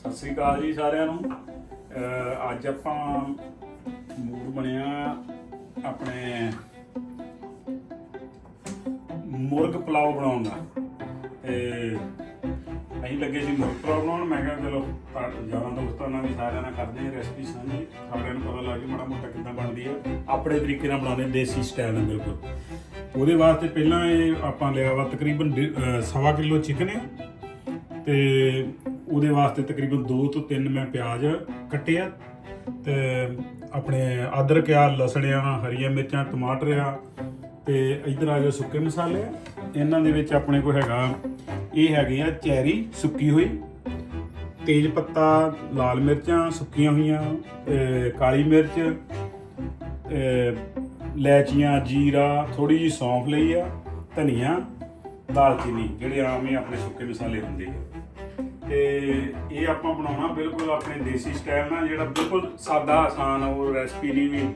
ਸਤਿ ਸ੍ਰੀ ਅਕਾਲ ਜੀ ਸਾਰਿਆਂ ਨੂੰ। ਅੱਜ ਆਪਾਂ ਮੂਡ ਬਣਿਆ ਆਪਣੇ ਮੁਰਗ ਪਲਾਓ ਬਣਾਉਣ ਦਾ। ਤੇ ਅਸੀਂ ਲੱਗੇ ਸੀ ਮੁਰਗ ਪਲਾਓ ਬਣਾਉਣ। ਮੈਂ ਕਿਹਾ ਚਲੋ ਜਾਨਾਂ ਦੋਸਤਾਂ ਨਾਲ ਵੀ ਸਾਰਿਆਂ ਨਾਲ ਕਰਦੇ ਹਾਂ ਰੈਸਪੀ ਸਾਂਝੀ। ਸਾਰਿਆਂ ਨੂੰ ਪਤਾ ਲੱਗ ਜੂ ਮਾੜਾ ਮੋਟਾ ਕਿੱਦਾਂ ਬਣਦੀ ਹੈ। ਆਪਣੇ ਤਰੀਕੇ ਨਾਲ ਬਣਾਉਂਦੇ ਦੇਸੀ ਸਟਾਈਲ ਨਾਲ ਬਿਲਕੁਲ। ਉਹਦੇ ਵਾਸਤੇ ਪਹਿਲਾਂ ਇਹ ਆਪਾਂ ਲਿਆ ਵਾ ਤਕਰੀਬਨ ਡੇ- ਅਹ ਸਵਾ ਕਿਲੋ ਚਿਕਨ ਹੈ। ਤੇ ਉਹਦੇ ਵਾਸਤੇ ਤਕਰੀਬਨ 2 ਤੋਂ 3 ਮੈਂ ਪਿਆਜ਼ ਕੱਟਿਆ ਤੇ ਆਪਣੇ ਅਦਰਕ ਆ, ਲਸਣ ਆ, ਹਰੀਆਂ ਮਿਰਚਾਂ, ਟਮਾਟਰ ਆ ਤੇ ਇਧਰ ਆ ਜਾਓ ਸੁੱਕੇ ਮਸਾਲੇ। ਆ ਇਹਨਾਂ ਦੇ ਵਿੱਚ ਆਪਣੇ ਕੋਲ ਹੈਗਾ, ਇਹ ਹੈਗੇ ਆ ਚੈਰੀ ਸੁੱਕੀ ਹੋਈ, ਤੇਜ ਪੱਤਾ, ਲਾਲ ਮਿਰਚਾਂ ਸੁੱਕੀਆਂ ਹੋਈਆਂ, ਤੇ ਕਾਲੀ ਮਿਰਚ, ਤੇ ਲੈਚੀਆਂ ਜੀਰਾ ਥੋੜੀ ਜੀ ਸੌਂਫ ਲਈ ਆ, ਧਨੀਆ, ਦਾਲਚੀਨੀ, ਜਿਹੜੇ ਆਮ ਹੀ ਆਪਣੇ ਸੁੱਕੇ ਮਸਾਲੇ ਹੁੰਦੇ ਆ। ਤੇ ਇਹ ਆਪਾਂ ਬਣਾਉਣਾ ਬਿਲਕੁਲ ਆਪਣੇ ਦੇਸੀ ਸਟਾਈਲ ਨਾਲ, ਜਿਹੜਾ ਬਿਲਕੁਲ ਸਾਦਾ, ਆਸਾਨ, ਉਹ ਰੈਸਪੀ ਨਹੀਂ ਵੀ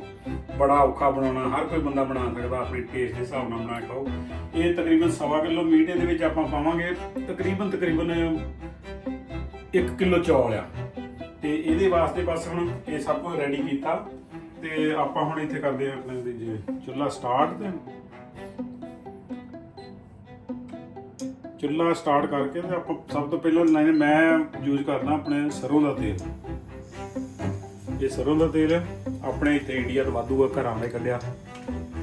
ਬੜਾ ਔਖਾ ਬਣਾਉਣਾ, ਹਰ ਕੋਈ ਬੰਦਾ ਬਣਾ ਸਕਦਾ ਆਪਣੇ ਟੇਸਟ ਦੇ ਹਿਸਾਬ ਨਾਲ ਬਣਾ ਕੇ ਖਾਓ। ਇਹ ਤਕਰੀਬਨ ਸਵਾ ਕਿਲੋ ਮੀਟ ਦੇ ਵਿੱਚ ਆਪਾਂ ਪਾਵਾਂਗੇ, ਤਕਰੀਬਨ ਤਕਰੀਬਨ 1 ਕਿਲੋ ਚੌਲ ਆ। ਤੇ ਇਹਦੇ ਵਾਸਤੇ ਬਸ ਹੁਣ ਇਹ ਸਭ ਕੁਝ ਰੈਡੀ ਕੀਤਾ। ਤੇ ਆਪਾਂ ਹੁਣ ਇੱਥੇ ਕਰਦੇ ਆ ਆਪਣੇ ਜੀ ਚੁੱਲ੍ਹਾ ਸਟਾਰਟ ਤੇ। ਚੁੱਲ੍ਹਾ ਸਟਾਰਟ ਕਰਕੇ ਤੇ ਆਪਾਂ ਸਭ ਤੋਂ ਪਹਿਲਾਂ ਲੈਣੇ ਮੈਂ ਯੂਜ਼ ਕਰਨਾ ਆਪਣੇ ਸਰੋਂ ਦਾ ਤੇਲ। ਇਹ ਸਰੋਂ ਦਾ ਤੇਲ ਆਪਣੇ ਇੱਥੇ ਇੰਡੀਆ ਤੋਂ ਵਾਧੂ ਘਰਾਂ ਦੇ ਕੱਢਿਆ।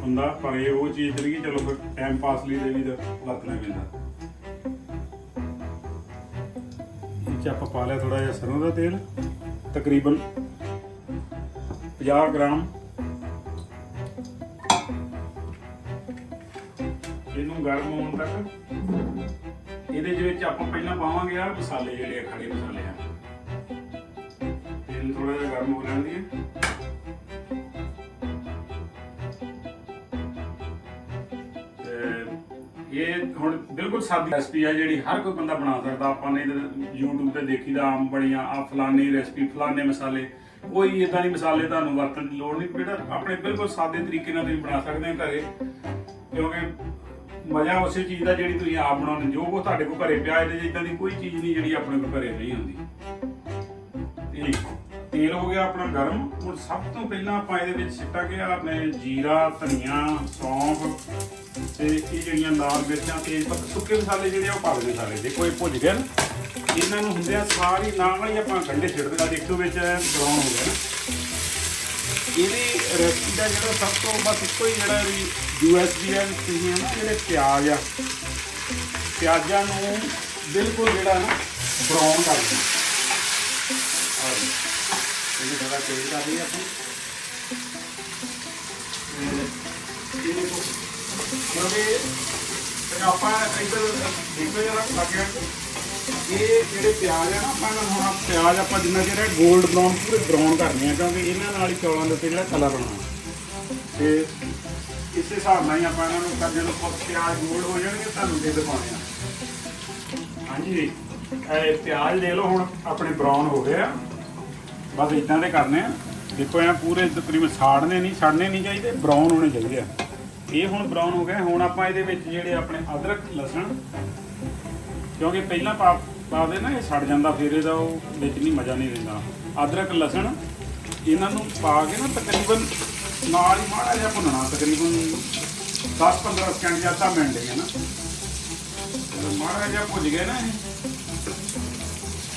ਹੁੰਦਾ ਪਰ ਇਹ ਉਹ ਚੀਜ਼ ਜਿਹੜੀ ਚਲੋ ਫਿਰ ਟਾਈਮ ਪਾਸ ਲਈ ਦੇ ਵੀ ਤਾਂ ਵਰਤਣਾ ਪੈਂਦਾ। ਇਹ ਚ ਆਪਾਂ ਪਾ ਲਿਆ ਥੋੜਾ ਜਿਹਾ ਸਰੋਂ ਦਾ ਤੇਲ, ਤਕਰੀਬਨ 50 ਗ੍ਰਾਮ। ਇਹਨੂੰ ਗਰਮ ਹੋਣ ਤੱਕ ਇਹਦੇ ਦੇ ਵਿੱਚ ਆਪਾਂ ਪਹਿਲਾਂ ਪਾਵਾਂਗੇ ਆ ਮਸਾਲੇ ਜਿਹੜੇ ਆ, ਖੜੇ ਮਸਾਲੇ ਆ। ਤੇਲ ਥੋੜਾ ਜਿਹਾ ਗਰਮ ਹੋ ਲੈਣ ਦੀ ਇਹ ਹੁਣ ਬਿਲਕੁਲ ਸਾਦੀ ਰੈਸਪੀ ਆ ਜਿਹੜੀ ਹਰ ਕੋਈ ਬੰਦਾ ਬਣਾ ਸਕਦਾ। ਆਪਾਂ ਨੇ ਤਾਂ YouTube ਤੇ ਦੇਖੀਦਾ ਆਮ ਬਣੀਆਂ ਆ ਫਲਾਨੀ ਰੈਸਪੀ ਫਲਾਨੇ ਮਸਾਲੇ। ਕੋਈ ਇਦਾਂ ਦੀ ਮਸਾਲੇ ਤੁਹਾਨੂੰ ਵਰਤਣ ਦੀ ਲੋੜ ਨਹੀਂ। ਬੇਟਾ ਆਪਣੇ ਬਿਲਕੁਲ ਸਾਦੇ ਤਰੀਕੇ ਨਾਲ ਤੁਸੀਂ ਬਣਾ ਸਕਦੇ ਹੋ ਘਰੇ। ਕਿਉਂਕਿ ਮਜ਼ਾ ਉਸੇ ਚੀਜ਼ ਦਾ ਜਿਹੜੀ ਤੁਸੀਂ ਆਪ ਬਣਾਉਂਦੇ ਜੋ ਉਹ ਤੁਹਾਡੇ ਕੋਲ ਘਰੇ ਪਿਆ ਇਹਦੇ ਇਦਾਂ ਦੀ ਕੋਈ ਚੀਜ਼ ਨਹੀਂ ਜਿਹੜੀ ਆਪਣੇ ਕੋਲ ਘਰੇ ਨਹੀਂ ਹੁੰਦੀ। ਤੇ ਤੇਲ ਹੋ ਗਿਆ ਆਪਣਾ ਗਰਮ, ਹੁਣ ਸਭ ਤੋਂ ਪਹਿਲਾਂ ਆਪਾਂ ਇਹਦੇ ਵਿੱਚ ਸਿੱਟਾਂਗੇ ਆਪਣੇ ਜੀਰਾ, ਧਨੀਆ, ਸੌਂਫ ਤੇ ਇਹ ਜਿਹੜੀਆਂ ਲਾਲ ਮਿਰਚਾਂ ਤੇਜ ਪੱਤ ਸੁੱਕੇ ਮਸਾਲੇ ਜਿਹੜੇ ਆ ਉਹ ਪਾ ਦੇਣੇ ਸਾਰੇ। ਦੇਖੋ ਇਹ ਭੁੱਜ ਗਏ ਨਾ। ਇਹਨਾਂ ਨੂੰ ਹੁੰਦੇ ਆ ਸਾਰੀ ਨਾਲ ਹੀ ਆਪਾਂ ਗੰਢੇ ਛਿੜ ਦੇਣਾ ਦੇਖੋ ਵਿੱਚ ਬਰਾਊਨ ਹੋ ਗਿਆ ਨਾ। ਇਹਦੀ ਰੈਸਪੀ ਦਾ ਜਿਹੜਾ ਸਭ ਤੋਂ ਬਸ ਇੱਕੋ ਹੀ ਜਿਹੜਾ ਵੀ ਯੂਐਸਬੀ ਹੈ, ਤੁਸੀਂ ਨਾ ਜਿਹੜੇ ਪਿਆਜ਼ ਆ, ਪਿਆਜ਼ਾਂ ਨੂੰ ਬਿਲਕੁਲ ਜਿਹੜਾ ਨਾ ਬਰਾਊਨ ਕਰ ਦੇਣਾ ਆਹ ਇਹ ਜਿਹੜਾ ਤੇਲ ਕਰ ਰਹੀ ਆਪਾਂ। ਤੇ ਇਹਦੇ ਕਿਉਂਕਿ ਆਪਾਂ ਇੱਧਰ ਦੇਖੋ ਜਰਾ ਲੱਗਿਆ ਇਹ ਜਿਹੜੇ ਪਿਆਜ਼ ਆ ਨਾ ਆਪਾਂ ਇਹਨਾਂ ਨੂੰ ਹੁਣ ਪਿਆਜ਼ ਆਪਾਂ ਜਿੰਨਾ ਚਿਰ 골ਡ ਬਰਾਊਨ ਪੂਰੇ ਬਰਾਊਨ ਕਰਨੇ ਆ, ਕਿਉਂਕਿ ਇਹਨਾਂ ਨਾਲ ਹੀ ਚੌਲਾਂ ਦੇ ਉੱਤੇ ਜਿਹੜਾ ਕਲਰ ਬਣਾਉਣਾ। ਤੇ ਇਸੇ ਹਿਸਾਬ ਨਾਲ ਹੀ ਆਪਾਂ ਇਹਨਾਂ ਨੂੰ ਕਰ ਜਦੋਂ ਪਿਆਜ਼ 골ਡ ਹੋ ਜਾਣਗੇ, ਤੁਹਾਨੂੰ ਦੇ ਦਿਖਾਉਣੇ ਆ। ਹਾਂਜੀ ਇਹ ਪਿਆਜ਼ ਲੈ ਲਓ ਹੁਣ, ਆਪਣੇ ਬਰਾਊਨ ਹੋ ਗਏ ਆ। ਬਸ ਇਦਾਂ ਦੇ ਕਰਨੇ ਆ। ਦੇਖੋ, ਇਹ ਪੂਰੇ ਤਕਰੀਬਨ ਸਾੜਨੇ ਨਹੀਂ ਸਾੜਨੇ ਨਹੀਂ ਚਾਹੀਦੇ ਬਰਾਊਨ ਹੋਣੇ ਚਾਹੀਦੇ ਆ। ਇਹ ਹੁਣ ਬਰਾਊਨ ਹੋ ਗਏ ਹੁਣ ਆਪਾਂ ਇਹਦੇ ਵਿੱਚ ਜਿਹੜੇ ਆਪਣੇ ਅਦਰਕ, ਲਸਣ, ਕਿਉਂਕਿ ਪਹਿਲਾਂ ਪਾ ਪਾ ਦੇ ਨਾ, ਇਹ ਸੜ ਜਾਂਦਾ, ਫਿਰ ਇਹਦਾ ਉਹ ਵਿੱਚ ਨਹੀਂ ਮਜ਼ਾ ਨਹੀਂ ਰਹਿੰਦਾ ਅਦਰਕ, ਲਸਣ, ਇਹਨਾਂ ਨੂੰ ਪਾ ਕੇ ਨਾ ਤਕਰੀਬਨ ਨਾਲ ਹੀ ਮਾੜਾ ਜਿਹਾ ਭੁੰਨਣਾ, ਤਕਰੀਬਨ 10-15 ਸਕਿੰਟ ਜਾਂ ਤਾਂ ਮਿੰਟ ਹੈ ਨਾ। ਮਾੜਾ ਜਿਹਾ ਭੁੱਜ ਗਿਆ ਨਾ ਇਹ,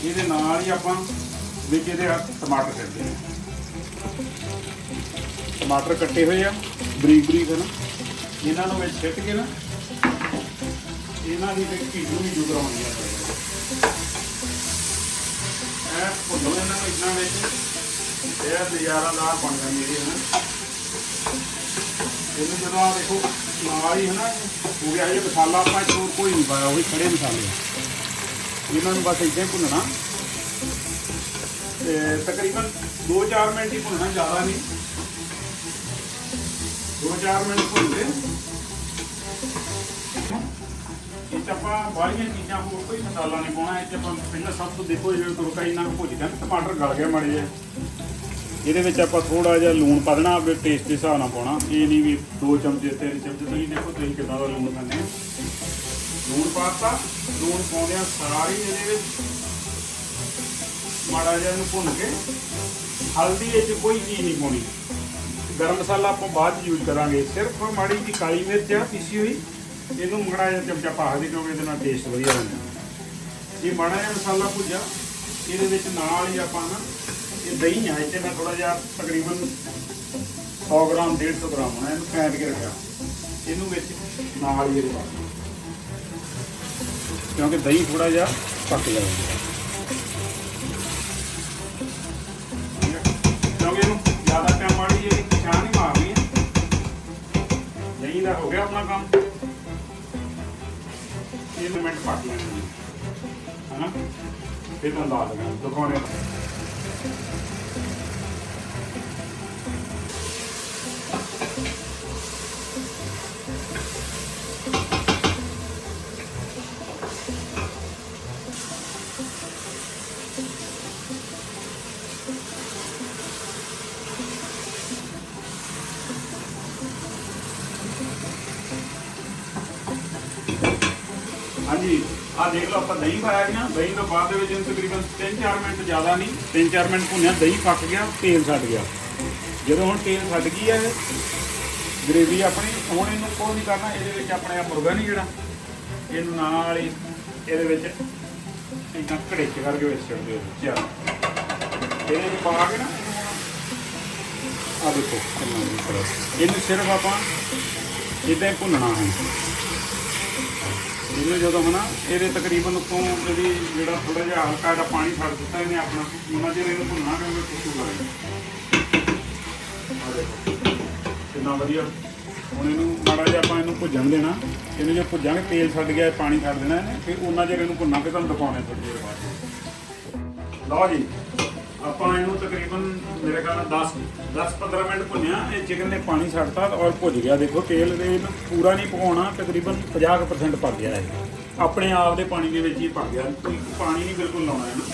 ਇਹਦੇ ਨਾਲ ਹੀ ਆਪਾਂ ਵਿੱਚ ਇਹਦੇ ਟਮਾਟਰ ਕੱਢਦੇ ਹਾਂ। ਟਮਾਟਰ ਕੱਟੇ ਹੋਏ ਆ ਬਰੀਕ ਬਰੀਕ ਹਨ ਇਹਨਾਂ ਨੂੰ ਵਿੱਚ ਸਿੱਟ ਕੇ ਨਾ, ਇਹਨਾਂ ਦੀ ਤੇ ਘੀੜੂ ਵੀ ਜੁਗਰਾਉਣੀ ਆ ਇਹ ਭੁੱਲੋ ਇਹਨਾਂ ਨੂੰ ਇਦਾਂ ਵਿੱਚ ਇਹ ਨਜ਼ਾਰਾਦਾਰ ਬਣ ਜਾਂਦੀ ਹੈ ਨਾ ਇਹਨੂੰ ਜਦੋਂ ਆ ਦੇਖੋ ਨਾਲ ਹੀ ਹੈ ਹੋ ਗਿਆ ਇਹ ਮਸਾਲਾ ਆਪਾਂ ਇੱਥੇ ਕੋਈ ਨਹੀਂ ਪਾਇਆ, ਉਹ ਵੀ ਖੜੇ ਮਸਾਲੇ। ਇਹਨਾਂ ਨੂੰ ਬਸ ਇੱਦਾਂ ਹੀ ਭੁੰਨਣਾ। ਤੇ ਤਕਰੀਬਨ 2-4 ਮਿੰਟ ਹੀ ਭੁੰਨਣਾ, ਜ਼ਿਆਦਾ ਨਹੀਂ। 2-4 ਮਿੰਟ ਭੁੰਨ ਕੇ ਇਹ 'ਚ ਆਪਾਂ ਬਾਹਲੀਆਂ ਚੀਜ਼ਾਂ ਹੋਰ ਕੋਈ ਮਸਾਲਾ ਨਹੀਂ ਪਾਉਣਾ, ਇਹ ਆਪਾਂ ਪਹਿਲਾਂ ਸਭ ਤੋਂ ਦੇਖੋ ਜਿਹੜਾ ਤੁਰਕਾ ਇੰਨਾ ਕੁ ਭੁੱਜ ਗਿਆ ਟਮਾਟਰ ਗਲ ਗਿਆ ਮਾੜੇ ਜਿਹੇ। ਇਹਦੇ ਵਿੱਚ ਆਪਾਂ ਥੋੜਾ ਜਿਹਾ ਲੂਣ ਪਾ ਦੇਣਾ ਆਪਣੇ ਟੇਸਟ ਦੇ ਹਿਸਾਬ ਨਾਲ ਪਾਉਣਾ। ਇਹ ਨਹੀਂ ਵੀ 2 ਚਮਚੇ 3 ਚਮਚੇ, ਤੁਸੀਂ ਦੇਖੋ ਤੁਸੀਂ ਕਿੰਨਾ ਦਾ ਲੂਣ ਖਾਂਦੇ ਲੂਣ ਪਾਤਾ, ਲੂਣ ਪਾਉਂਦਿਆਂ ਸਾਰੀ ਇਹਦੇ ਵਿੱਚ ਮਾੜਾ ਜਿਹਾ ਇਹਨੂੰ ਭੁੰਨ ਕੇ, ਹਲਦੀ ਵਿੱਚ ਕੋਈ ਚੀਜ਼ ਨਹੀਂ ਪਾਉਣੀ। ਗਰਮ ਮਸਾਲਾ ਆਪਾਂ ਬਾਅਦ ਚ ਯੂਜ਼ ਕਰਾਂਗੇ। ਸਿਰਫ ਮਾੜੀ ਜੀ ਕਾਲੀ ਮਿਰਚ ਆ ਪੀਸੀ ਹੋਈ। ਇਹਨੂੰ ਮਾੜਾ ਜਿਹਾ ਚਮਚਾ ਪਾ ਦੇ ਕਿਉਂਕਿ ਇਹਦੇ ਨਾਲ ਟੇਸਟ ਵਧੀਆ ਹੁੰਦਾ ਇਹ ਮਾੜਾ ਜਿਹਾ ਮਸਾਲਾ ਭੁੱਜਾ ਇਹਦੇ ਵਿੱਚ ਨਾਲ ਹੀ ਆਪਾਂ ਨਾ ਇਹ ਦਹੀਂ ਆ, ਇੱਥੇ ਮੈਂ ਥੋੜਾ ਜਿਹਾ ਤਕਰੀਬਨ 100 ਗ੍ਰਾਮ 150 ਗ੍ਰਾਮ ਹੋਣਾ, ਇਹਨੂੰ ਫੈਟ ਕੇ ਰੱਖਿਆ। ਇਹਨੂੰ ਵਿੱਚ ਨਾਲ ਹੀ ਇਹਦੇ ਪਾ ਕਿਉਂਕਿ ਦਹੀਂ ਥੋੜਾ ਜਿਹਾ ਪੱਕ ਜਾਊਗਾ ਠੀਕ ਹੈ? ਕਿਉਂਕਿ ਇਹਨੂੰ ਜ਼ਿਆਦਾ ਟਾਈਮ ਮਾੜੀ ਇਹ ਚਾਹ ਨਹੀਂ ਮਾਰਨੀ ਹੈ। ਦਹੀਂ ਦਾ ਹੋ ਗਿਆ ਆਪਣਾ ਕੰਮ। ਮਿੰਟ ਪੱਕ ਲੈਣਾ ਹਨਾ? ਫਿਰ ਤੁਹਾਨੂੰ ਲਾ ਦੇਣਾ ਦਿਖਾਉਣੇ ਆ ਦੇਖ ਲਓ, ਆਪਾਂ ਦਹੀਂ ਪਾਇਆ ਗਿਆ। ਦਹੀਂ ਤੋਂ ਬਾਅਦ ਦੇ ਵਿੱਚ ਇਹਨੂੰ ਤਕਰੀਬਨ 3-4 ਮਿੰਟ ਜ਼ਿਆਦਾ ਨਹੀਂ 3-4 ਮਿੰਟ ਭੁੰਨਿਆ, ਦਹੀਂ ਪੱਕ ਗਿਆ, ਤੇਲ ਛੱਡ ਗਿਆ। ਜਦੋਂ ਹੁਣ ਤੇਲ ਛੱਡ ਗਈ ਹੈ, ਗ੍ਰੇਵੀ ਆਪਣੀ, ਹੁਣ ਇਹਨੂੰ ਕੋਈ ਨਹੀਂ ਕਰਨਾ, ਇਹਦੇ ਵਿੱਚ ਆਪਣੇ ਆ ਮੁਰਗਾ ਨਹੀਂ ਜਿਹੜਾ। ਇਹਨੂੰ ਨਾਲ ਹੀ ਇਹਦੇ ਵਿੱਚ ਇਦਾਂ ਘੜੇਚ ਕਰਕੇ ਵਿੱਚ ਛੱਡ ਦਿਓ, ਚਲ। ਇਹਦੇ ਵਿੱਚ ਪਾ ਕੇ ਨਾ ਆ ਦੇਖੋ ਇਹਨੂੰ ਸਿਰਫ ਆਪਾਂ ਇਦਾਂ ਹੀ ਭੁੰਨਣਾ ਹੈ। ਇਹਨੂੰ ਜਦੋਂ ਹਨਾ, ਇਹਦੇ ਤਕਰੀਬਨ ਉੱਤੋਂ ਜਿਹੜੀ ਜਿਹੜਾ ਥੋੜਾ ਜਿਹਾ ਹਲਕਾ ਜਿਹਾ ਪਾਣੀ ਛੱਡ ਦਿੱਤਾ ਇਹਨੇ ਆਪਣਾ, ਉਹਨਾਂ ਚਿਰ ਇਹਨੂੰ ਭੁੰਨਣਾ ਕਿਉਂਕਿ ਖੁਸ਼ਬੂ ਲਾਏ ਕਿੰਨਾ ਵਧੀਆ। ਹੁਣ ਇਹਨੂੰ ਮਾੜਾ ਜਿਹਾ ਆਪਾਂ ਇਹਨੂੰ ਭੁੱਜਣ ਦੇਣਾ। ਇਹਨੂੰ ਜੇ ਭੁੱਜਾਂਗੇ ਤੇਲ ਛੱਡ ਗਿਆ ਪਾਣੀ ਛੱਡ ਦੇਣਾ ਇਹਨੇ ਫਿਰ ਉਹਨਾਂ ਚਿਰ ਇਹਨੂੰ ਭੁੰਨਾ ਕੇ ਤੁਹਾਨੂੰ ਦਿਖਾਉਣੇ ਥੋੜੀ ਦੇਰ ਬਾਅਦ। ਲਓ ਜੀ। ਆਪਾਂ ਇਹਨੂੰ ਤਕਰੀਬਨ ਮੇਰੇ ਖਿਆਲ ਨਾਲ 10 10 15 ਮਿੰਟ ਭੁੰਨਿਆ, ਇਹ ਚਿਕਨ ਨੇ ਪਾਣੀ ਛੱਡਤਾ ਔਰ ਭੁੱਜ ਗਿਆ। ਦੇਖੋ ਤੇਲ ਦੇ ਇਹਨੂੰ ਪੂਰਾ ਨਹੀਂ ਪਕਾਉਣਾ, ਤਕਰੀਬਨ 50% ਪੱਕ ਗਿਆ ਇਹ। ਆਪਣੇ ਆਪ ਦੇ ਪਾਣੀ ਦੇ ਵਿੱਚ ਹੀ ਪੱਕ ਗਿਆ। ਕੋਈ ਪਾਣੀ ਨਹੀਂ ਬਿਲਕੁਲ ਲਾਉਣਾ ਇਹਨੂੰ।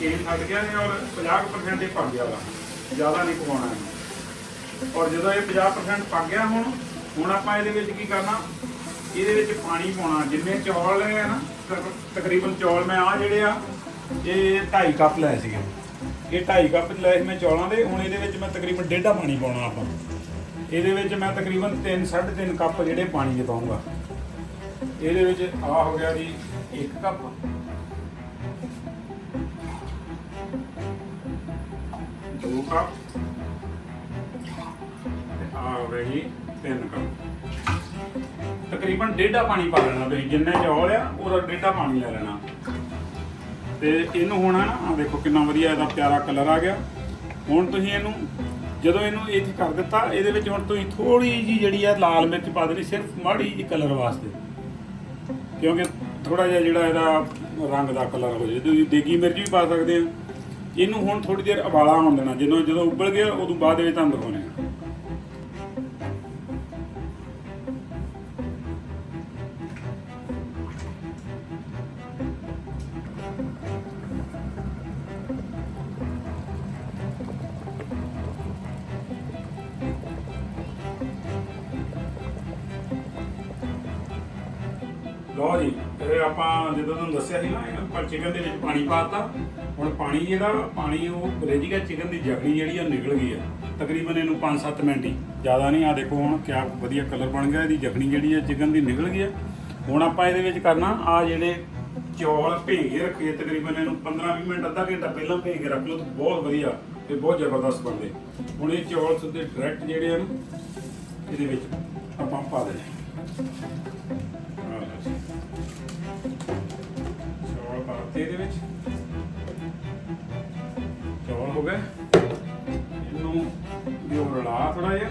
ਤੇਲ ਛੱਡ ਗਿਆ ਇਹ ਔਰ 50% ਇਹ ਪੱਕ ਗਿਆ ਵਾ। ਜ਼ਿਆਦਾ ਨਹੀਂ ਪਕਾਉਣਾ ਇਹਨੂੰ। ਔਰ ਜਦੋਂ ਇਹ 50% ਪੱਕ ਗਿਆ ਹੁਣ ਹੁਣ ਆਪਾਂ ਇਹਦੇ ਵਿੱਚ ਕੀ ਕਰਨਾ? ਇਹਦੇ ਵਿੱਚ ਪਾਣੀ ਪਾਉਣਾ। ਜਿੰਨੇ ਚੌਲ ਲਏ ਨਾ ਤਕਰੀਬਨ ਚੌਲ ਮੈਂ ਆ ਜਿਹੜੇ ਆ, ਇਹ 2.5 ਕੱਪ ਲਏ ਸੀਗੇ। ਇਹ 2.5 ਕੱਪ ਲਏ ਮੈਂ ਚੌਲਾਂ ਦੇ, ਹੁਣ ਇਹਦੇ ਵਿੱਚ ਮੈਂ ਤਕਰੀਬਨ ਡੇਢਾ ਪਾਣੀ ਪਾਉਣਾ ਆਪਾਂ। ਇਹਦੇ ਵਿੱਚ ਮੈਂ ਤਕਰੀਬਨ 3 3.5 ਕੱਪ ਜਿਹੜੇ ਪਾਣੀ ਦੇ ਪਾਉਂਗਾ। ਇਹਦੇ ਵਿੱਚ ਆ ਹੋ ਗਿਆ ਜੀ 1 ਕੱਪ। ਦੋ ਕੱਪ। ਆ ਹੋ ਗਿਆ ਜੀ 3 ਕੱਪ। ਤਕਰੀਬਨ ਡੇਢਾ ਪਾਣੀ ਪਾ ਲੈਣਾ ਤੁਸੀਂ ਜਿੰਨੇ ਚੌਲ ਆ, ਉਹਦਾ ਡੇਢਾ ਪਾਣੀ ਲੈ ਲੈਣਾ। ਤੇ ਇਹਨੂੰ ਹੁਣ ਨਾ ਆ ਦੇਖੋ ਕਿੰਨਾ ਵਧੀਆ ਇਹਦਾ ਪਿਆਰਾ ਕਲਰ ਆ ਗਿਆ। ਹੁਣ ਤੁਸੀਂ ਇਹਨੂੰ, ਜਦੋਂ ਇਹਨੂੰ ਇਹ ਕਰ ਦਿੱਤਾ, ਇਹਦੇ ਵਿੱਚ ਹੁਣ ਤੁਸੀਂ ਥੋੜੀ ਜੀ ਜਿਹੜੀ ਆ ਲਾਲ ਮਿਰਚ ਪਾ ਦੇਣੀ, ਸਿਰਫ ਮਾੜੀ ਜੀ ਕਲਰ ਵਾਸਤੇ। ਕਿਉਂਕਿ ਥੋੜਾ ਜਿਹਾ ਜਿਹੜਾ ਇਹਦਾ ਰੰਗ ਦਾ ਕਲਰ ਹੋ ਜਾਏ ਤੁਸੀਂ ਦੇਗੀ ਮਿਰਚ ਵੀ ਪਾ ਸਕਦੇ ਆ। ਇਹਨੂੰ ਹੁਣ ਥੋੜੀ ਦੇਰ ਉਬਾਲਾ ਆਉਣ ਦੇਣਾ। ਜਦੋਂ ਜਦੋਂ ਉਬਲ ਗਿਆ, ਉਦੋਂ ਬਾਅਦ ਦੇ ਵਿੱਚ ਤੁਹਾਨੂੰ ਦਿਖਾਉਣੇ ਲਓ ਜੀ, ਇਹ ਆਪਾਂ ਜਦੋਂ ਤੁਹਾਨੂੰ ਦੱਸਿਆ ਸੀ ਨਾ, ਆਪਾਂ ਚਿਕਨ ਦੇ ਵਿੱਚ ਪਾਣੀ ਪਾਤਾ ਹੁਣ ਪਾਣੀ ਜਿਹੜਾ, ਪਾਣੀ ਉਹ ਰਿੱਝ ਗਿਆ ਚਿਕਨ ਦੀ ਜਗਣੀ ਜਿਹੜੀ ਆ ਨਿਕਲ ਗਈ ਆ। ਤਕਰੀਬਨ ਇਹਨੂੰ 5-7 ਮਿੰਟ ਹੀ। ਜ਼ਿਆਦਾ ਨਹੀਂ ਆ ਦੇਖੋ ਹੁਣ ਕਿਆ ਵਧੀਆ ਕਲਰ ਬਣ ਗਿਆ, ਇਹਦੀ ਜਗਣੀ ਜਿਹੜੀ ਆ ਚਿਕਨ ਦੀ ਨਿਕਲ ਗਈ ਆ। ਹੁਣ ਆਪਾਂ ਇਹਦੇ ਵਿੱਚ ਕਰਨਾ ਆ ਜਿਹੜੇ ਚੌਲ ਭੇਂਗੇ ਰੱਖੇ, ਤਕਰੀਬਨ ਇਹਨੂੰ 15-20 ਮਿੰਟ, ਅੱਧਾ ਘੰਟਾ ਪਹਿਲਾਂ ਭੇਗ ਕੇ ਰੱਖ ਲਓ, ਤਾਂ ਬਹੁਤ ਵਧੀਆ ਤੇ ਬਹੁਤ ਜ਼ਬਰਦਸਤ ਬਣਦੇ। ਹੁਣ ਇਹ ਚੌਲ ਸਿੱਧੇ ਡਾਇਰੈਕਟ ਜਿਹੜੇ ਆ ਇਹਦੇ ਵਿੱਚ ਆਪਾਂ ਪਾ ਦੇਣੇ। ਚੌਲ ਪਾਤੇ ਇਹਦੇ ਵਿੱਚ ਚੌਲ ਹੋ ਗਏ ਇਹਨੂੰ ਵੀ ਉਹ ਰਲਾ ਥੋੜਾ ਜਿਹਾ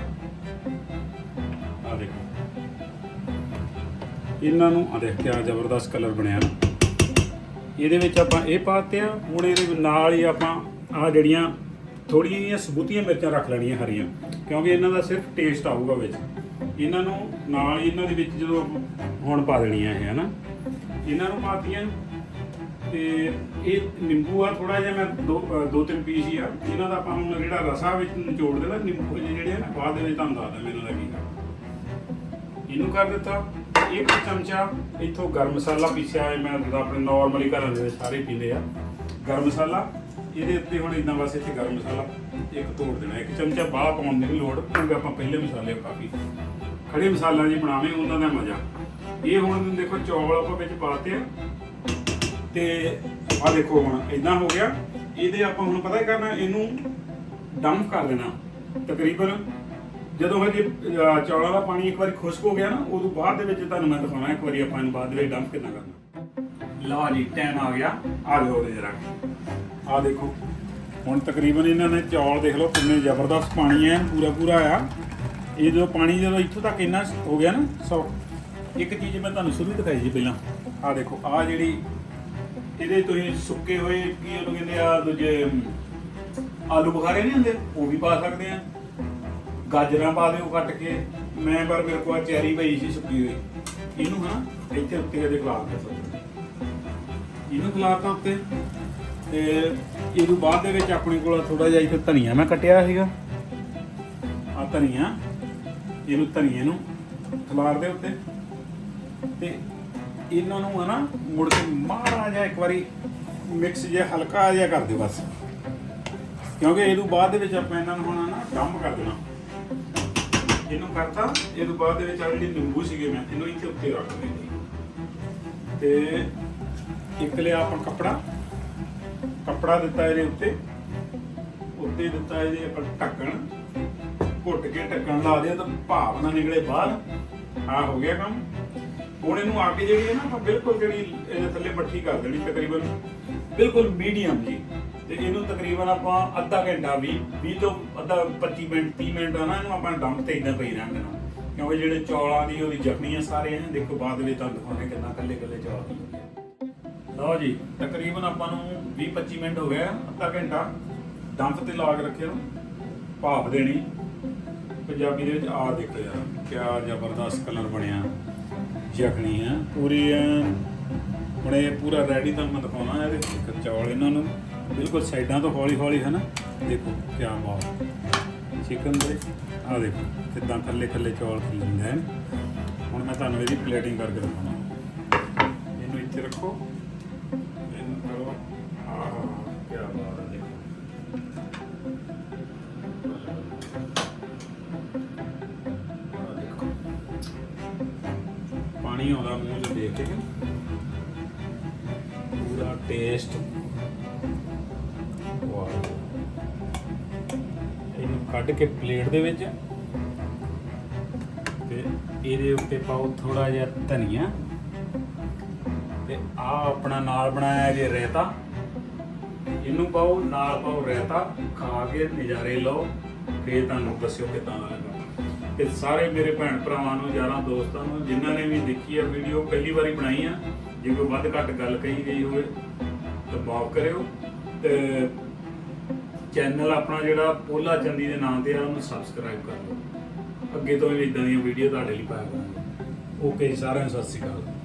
ਆ ਦੇਖੋ ਇਹਨਾਂ ਨੂੰ ਆ ਦੇਖ ਕਿਆ ਜ਼ਬਰਦਸਤ ਕਲਰ ਬਣਿਆ ਇਹਦੇ ਵਿੱਚ ਆਪਾਂ ਇਹ ਪਾਤੇ ਆ ਹੁਣ ਇਹਦੇ ਨਾਲ ਹੀ ਆਪਾਂ ਆ ਜਿਹੜੀਆਂ ਥੋੜੀਆਂ ਜਿਹੀਆਂ ਸਬੂਤੀਆਂ ਮਿਰਚਾਂ ਰੱਖ ਲੈਣੀਆਂ ਹਰੀਆਂ ਕਿਉਂਕਿ ਇਹਨਾਂ ਦਾ ਸਿਰਫ ਟੇਸਟ ਆਊਗਾ ਵਿੱਚ ਇਹਨਾਂ ਨੂੰ ਨਾਲ ਇਹਨਾਂ ਦੇ ਵਿੱਚ ਜਦੋਂ ਹੁਣ ਪਾ ਦੇਣੀਆਂ ਇਹ ਹਨਾ ਇਹਨਾਂ ਨੂੰ ਪਾਤੀਆਂ ਤੇ ਇਹ ਨਿੰਬੂ ਆ ਥੋੜਾ ਜਿਹਾ ਮੈਂ ਦੋ ਦੋ ਤਿੰਨ ਪੀਸ ਹੀ ਆ। ਇਹਨਾਂ ਦਾ ਆਪਾਂ ਹੁਣ ਜਿਹੜਾ ਰਸਾ ਵਿੱਚ ਨਿਚੋੜ ਦੇਣਾ, ਨਿੰਬੂ ਜਿਹੜੇ ਆ ਨਾ, ਬਾਅਦ ਦੇ ਵਿੱਚ ਤੁਹਾਨੂੰ ਦੱਸ ਦਿੰਦਾ ਇਹਨਾਂ ਦਾ ਕੀ ਇਹਨੂੰ ਕਰ ਦਿੱਤਾ। ਇੱਕ ਚਮਚਾ ਇੱਥੋਂ ਗਰਮ ਮਸਾਲਾ ਪੀਸਿਆ ਹੈ ਮੈਂ ਜਿੱਦਾਂ ਆਪਣੇ ਨਾਰਮਲੀ ਘਰਾਂ ਦੇ ਵਿੱਚ ਸਾਰੇ ਪੀਂਦੇ ਆ। ਗਰਮ ਮਸਾਲਾ, ਇਹਦੇ ਉੱਤੇ ਹੁਣ ਇਦਾਂ ਬਸ ਇੱਥੇ ਗਰਮ ਮਸਾਲਾ ਇੱਕ ਤੋੜ ਦੇਣਾ। ਇੱਕ ਚਮਚਾ ਬਾਹ ਪਾਉਣ ਦੀ ਨੀ ਲੋੜ, ਕਿਉਂਕਿ ਆਪਾਂ ਪਹਿਲੇ ਮਸਾਲੇ ਕਾਫੀ ਖੜੇ ਮਸਾਲਾ ਜੀ ਬਣਾਵੇਂ, ਉਹਨਾਂ ਦਾ ਮਜ਼ਾ। ਇਹ ਹੁਣ ਦੇਖੋ ਚੌਲ ਆਪਾਂ ਵਿੱਚ ਪਾਤੇ ਆ। ਤੇ ਆ ਦੇਖੋ ਹੁਣ ਇਦਾਂ ਹੋ ਗਿਆ। ਇਹਦੇ ਆਪਾਂ ਹੁਣ ਪਤਾ ਕਰਨਾ, ਇਹਨੂੰ ਡੰਪ ਕਰ ਦੇਣਾ। ਤਕਰੀਬਨ ਜਦੋਂ ਹਜੇ ਚੌਲਾਂ ਦਾ ਪਾਣੀ ਇੱਕ ਵਾਰੀ ਖੁਸ਼ਕ ਹੋ ਗਿਆ ਨਾ, ਉਦੋਂ ਬਾਅਦ ਦੇ ਵਿੱਚ ਤੁਹਾਨੂੰ ਮੈਂ ਦਿਖਾਉਣਾ, ਇੱਕ ਵਾਰੀ ਆਪਾਂ ਇਹਨੂੰ ਬਾਅਦ ਦੇ ਵਿੱਚ ਡੰਪ ਕਿੱਦਾਂ ਕਰਨਾ। ਲਓ ਜੀ ਟਾਈਮ ਆ ਗਿਆ। ਆ ਜਾਓ ਉਹਦੇ ਜਰਾ। ਆ ਦੇਖੋ। ਹੁਣ ਤਕਰੀਬਨ ਇਹਨਾਂ ਨੇ ਚੌਲ ਦੇਖ ਲਓ ਕਿੰਨੇ ਜ਼ਬਰਦਸਤ ਪਾਣੀ ਹੈ ਪੂਰਾ ਪੂਰਾ ਆ ਇਹ ਜਦੋਂ ਪਾਣੀ ਜਦੋਂ ਇੱਥੋਂ ਤੱਕ ਇੰਨਾ ਹੋ ਗਿਆ ਨਾ, ਸੋ ਇੱਕ ਚੀਜ਼ ਮੈਂ ਤੁਹਾਨੂੰ ਸ਼ੁਰੂ ਦਿਖਾਈ ਸੀ ਪਹਿਲਾਂ। ਆ ਦੇਖੋ ਆ ਜਿਹੜੀ ਇਹਦੇ ਤੁਸੀਂ ਸੁੱਕੇ ਹੋਏ ਕੀ ਉਹਨੂੰ ਕਹਿੰਦੇ ਆ, ਦੂਜੇ ਆਲੂ ਬੁਖਾਰੇ ਨਹੀਂ ਹੁੰਦੇ? ਉਹ ਵੀ ਪਾ ਸਕਦੇ ਆ। ਗਾਜਰਾਂ ਪਾ ਦਿਓ ਕੱਟ ਕੇ। ਮੈਂ ਪਰ ਮੇਰੇ ਕੋਲ ਚੈਰੀ ਪਈ ਸੀ ਸੁੱਕੀ ਹੋਈ। ਇਹਨੂੰ ਹਨਾ, ਇੱਥੇ ਉੱਤੇ ਇਹਦੇ ਖਲਾਰ ਦੇ ਸਕਦੇ ਇਹਨੂੰ ਖਲਾਰਤਾ ਉੱਤੇ। ਤੇ ਇਹਨੂੰ ਬਾਅਦ ਦੇ ਵਿੱਚ ਆਪਣੇ ਕੋਲ ਥੋੜਾ ਜਿਹਾ ਇੱਥੇ ਧਨੀਆ ਮੈਂ ਕੱਟਿਆ ਸੀਗਾ। ਆ ਧਨੀਆ। ਇਹਨੂੰ ਧਨੀਏ ਨੂੰ ਖਲਾਰ ਦੇ ਉੱਤੇ। ਤੇ ਇਹਨਾਂ ਨੂੰ ਹਨਾ ਮੁੜ ਕੇ ਮਾੜਾ ਜਿਹਾ ਇੱਕ ਵਾਰੀ ਮਿਕਸ ਜਿਹਾ, ਹਲਕਾ ਜਿਹਾ ਕਰ ਦਿਓ ਬਸ। ਕਿਉਂਕਿ ਇਹਦੋਂ ਬਾਅਦ ਦੇ ਵਿੱਚ ਆਪਾਂ ਇਹਨਾਂ ਨੂੰ ਹੁਣ ਨਾ ਡੰਪ ਕਰ ਦੇਣਾ। ਇਹਨੂੰ ਕਰਤਾ ਇਹਦੋਂ ਬਾਅਦ ਦੇ ਵਿੱਚ ਆ ਜਿਹੜੀ ਨਿੰਬੂ ਸੀਗੇ ਮੈਂ, ਇਹਨੂੰ ਇੱਥੇ ਉੱਤੇ ਰੱਖ ਦੇਣੀ ਤੇ ਇੱਕ ਲਿਆ ਆਪਾਂ ਕੱਪੜਾ। ਕੱਪੜਾ ਦਿੱਤਾ ਇਹਦੇ ਉੱਤੇ। ਉੱਤੇ ਦਿੱਤਾ ਇਹਦੇ ਆਪਾਂ ਢੱਕਣ। ਘੁੱਟ ਕੇ ਢੱਕਣ ਲਾ ਦਿਆ ਤਾਂ ਭਾਪ ਨਾ ਨਿਕਲੇ ਬਾਹਰ। ਆ ਹੋ ਗਿਆ ਕੰਮ। ਹੁਣ ਇਹਨੂੰ ਅੱਗ ਜਿਹੜੀ ਹੈ ਨਾ, ਆਪਾਂ ਬਿਲਕੁਲ ਜਿਹੜੀ ਇਹਦੇ ਥੱਲੇ ਮੱਠੀ ਕਰ ਦੇਣੀ ਤਕਰੀਬਨ। ਬਿਲਕੁਲ ਮੀਡੀਅਮ ਜੀ। ਤੇ ਇਹਨੂੰ ਤਕਰੀਬਨ ਆਪਾਂ ਅੱਧਾ ਘੰਟਾ 20 20 ਤੋਂ ਅੱਧਾ 25 ਮਿੰਟ 30 ਮਿੰਟ ਆ ਨਾ, ਇਹਨੂੰ ਆਪਾਂ ਡੰਮ ਤੇ ਇਦਾਂ ਪਈ ਰਹਿਣ ਦੇਣਾ। ਕਿਉਂਕਿ ਜਿਹੜੇ ਚੌਲਾਂ ਦੀ ਉਹਦੀ ਜ਼ਖਮੀ ਸਾਰੇ ਇਹ ਦੇਖੋ ਬਾਅਦ ਵਿੱਚ ਤੁਹਾਨੂੰ ਦਿਖਾਉਣੇ ਕਿੰਨਾ ਕੱਲੇ ਕੱਲੇ ਚੌਲ ਲਓ ਜੀ, ਤਕਰੀਬਨ ਆਪਾਂ ਨੂੰ 20 25 ਮਿੰਟ ਹੋ ਗਏ ਅੱਧਾ ਘੰਟਾ। ਡੰਪ ਤੇ ਲਾ ਕੇ ਰੱਖਿਆ ਨੂੰ ਭਾਪ ਦੇਣੀ। ਪੰਜਾਬੀ ਦੇ ਵਿੱਚ ਆ ਦੇਖੋ ਯਾਰ, ਕਿਆ ਜ਼ਬਰਦਸਤ ਕਲਰ ਬਣਿਆ। ਯਖਣੀ ਆ। ਪੂਰੀ ਐਨ ਹੁਣ ਇਹ ਪੂਰਾ ਰੈਡੀ ਤੁਹਾਨੂੰ ਮੈਂ ਦਿਖਾਉਣਾ ਇਹਦੇ ਇੱਕ ਚੌਲ ਇਹਨਾਂ ਨੂੰ। ਬਿਲਕੁਲ ਸਾਈਡਾਂ ਤੋਂ ਹੌਲੀ ਹੌਲੀ ਹੈ ਨਾ ਦੇਖੋ, ਕਿਆ ਬਾਤ ਚਿਕਨ ਦੇ ਆ ਦੇਖੋ, ਕਿਦਾਂ ਥੱਲੇ ਥੱਲੇ ਚੌਲ ਖਿਲੰਦੇ ਹਨ ਹੁਣ ਮੈਂ ਤੁਹਾਨੂੰ ਇਹਦੀ ਪਲੇਟਿੰਗ ਕਰਕੇ ਦਿਖਾਉਣਾ। ਇਹਨੂੰ ਇੱਥੇ ਰੱਖੋ। ਇਹਨੂੰ ਕਰੋ। ਆਹ ਕੀ ਬਾਤ ਪਾਣੀ ਆਉਂਦਾ ਮੂੰਹ 'ਚ ਦੇਖ ਕੇ। ਪੂਰਾ ਟੇਸਟ ਵਾਹ। ਇਹਨੂੰ ਕੱਢ ਕੇ ਪਲੇਟ ਦੇ ਵਿੱਚ ਤੇ ਇਹਦੇ ਉੱਤੇ ਪਾਓ ਥੋੜਾ ਜਿਹਾ ਧਨੀਆ। ਤੇ ਆ ਆਪਣਾ ਨਾਲ ਬਣਾਇਆ ਜੇ ਰਾਇਤਾ। ਇਹਨੂੰ ਪਾਓ, ਨਾਲ ਪਾਓ ਰਾਇਤਾ। ਖਾ ਕੇ ਨਜ਼ਾਰੇ ਲਓ। ਫੇਰ ਤੁਹਾਨੂੰ ਦੱਸਿਓ ਕਿਦਾਂ ਲੱਗਾ ਤੇ ਸਾਰੇ ਮੇਰੇ ਭੈਣ ਭਰਾਵਾਂ ਨੂੰ, ਯਾਰਾਂ ਦੋਸਤਾਂ ਨੂੰ, ਜਿਨ੍ਹਾਂ ਨੇ ਵੀ ਦੇਖੀ ਆ ਵੀਡੀਓ ਪਹਿਲੀ ਵਾਰੀ ਬਣਾਈ ਆ, ਜੇ ਕੋਈ ਵੱਧ ਘੱਟ ਗੱਲ ਕਹੀ ਗਈ ਹੋਵੇ, ਤਾਂ ਮਾਫ ਕਰਿਓ। ਤੇ ਚੈਨਲ ਆਪਣਾ ਜਿਹੜਾ ਪੋਲਾ ਚੰਦੀ ਦੇ ਨਾਂ ਤੇ ਆ, ਉਹਨੂੰ ਸਬਸਕ੍ਰਾਈਬ ਕਰ ਲਓ। ਅੱਗੇ ਤੋਂ ਵੀ ਇਦਾਂ ਦੀਆਂ ਵੀਡੀਓ ਤੁਹਾਡੇ ਲਈ ਪਾਇਆ ਕਰਾਂਗੇ। ਓਕੇ ਸਾਰਿਆਂ ਨੂੰ ਸਤਿ ਸ਼੍ਰੀ ਅਕਾਲ।